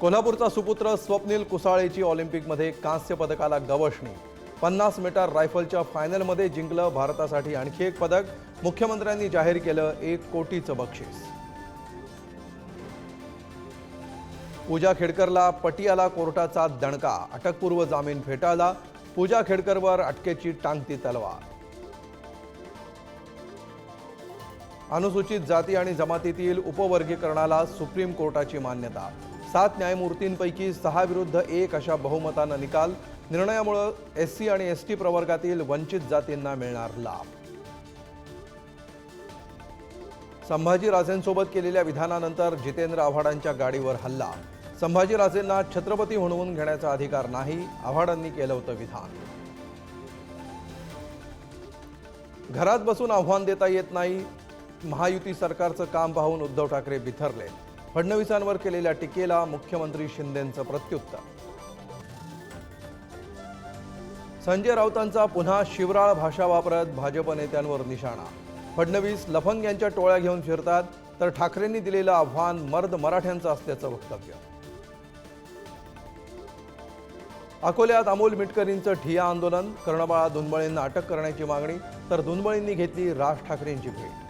कोल्हापूरचा सुपुत्र स्वप्नील कुसाळेची ऑलिम्पिकमध्ये कांस्य पदकाला गवसणी पन्नास मीटर रायफलच्या फायनलमध्ये जिंकलं भारतासाठी आणखी एक पदक. मुख्यमंत्र्यांनी जाहीर केलं एक कोटीचं बक्षीस. पूजा खेडकरला पटियाला कोर्टाचा दणका. अटकपूर्व जामीन फेटाळला. पूजा खेडकरवर अटकेची टांगती तलवार. अनुसूचित जाती आणि जमातीतील उपवर्गीकरणाला सुप्रीम कोर्टाची मान्यता. सात न्यायमूर्तींपैकी सहा विरुद्ध एक अशा बहुमतानं निकाल. निर्णयामुळं एस सी आणि एस टी प्रवर्गातील वंचित जातींना मिळणार लाभ. संभाजीराजेंसोबत केलेल्या विधानानंतर जितेंद्र आव्हाडांच्या गाडीवर हल्ला. संभाजीराजेंना छत्रपती म्हणवून घेण्याचा अधिकार नाही आव्हाडांनी केलं होतं विधान. घरात बसून आव्हान देता येत नाही महायुती सरकारचं काम पाहून उद्धव ठाकरे बिथरले. फडणवीसांवर केलेल्या टीकेला मुख्यमंत्री शिंदेंचं प्रत्युत्तर. संजय राऊतांचा पुन्हा शिवराळ भाषा वापरत भाजप नेत्यांवर निशाणा. फडणवीस लफंग यांच्या टोळ्या घेऊन फिरतात तर ठाकरेंनी दिलेलं आव्हान मर्द मराठ्यांचं असल्याचं वक्तव्य. अकोल्यात अमोल मिटकरींचं ठिया आंदोलन कर्णबाळा दुनबळींना अटक करण्याची मागणी तर दुनबळींनी घेतली राज ठाकरेंची भेट.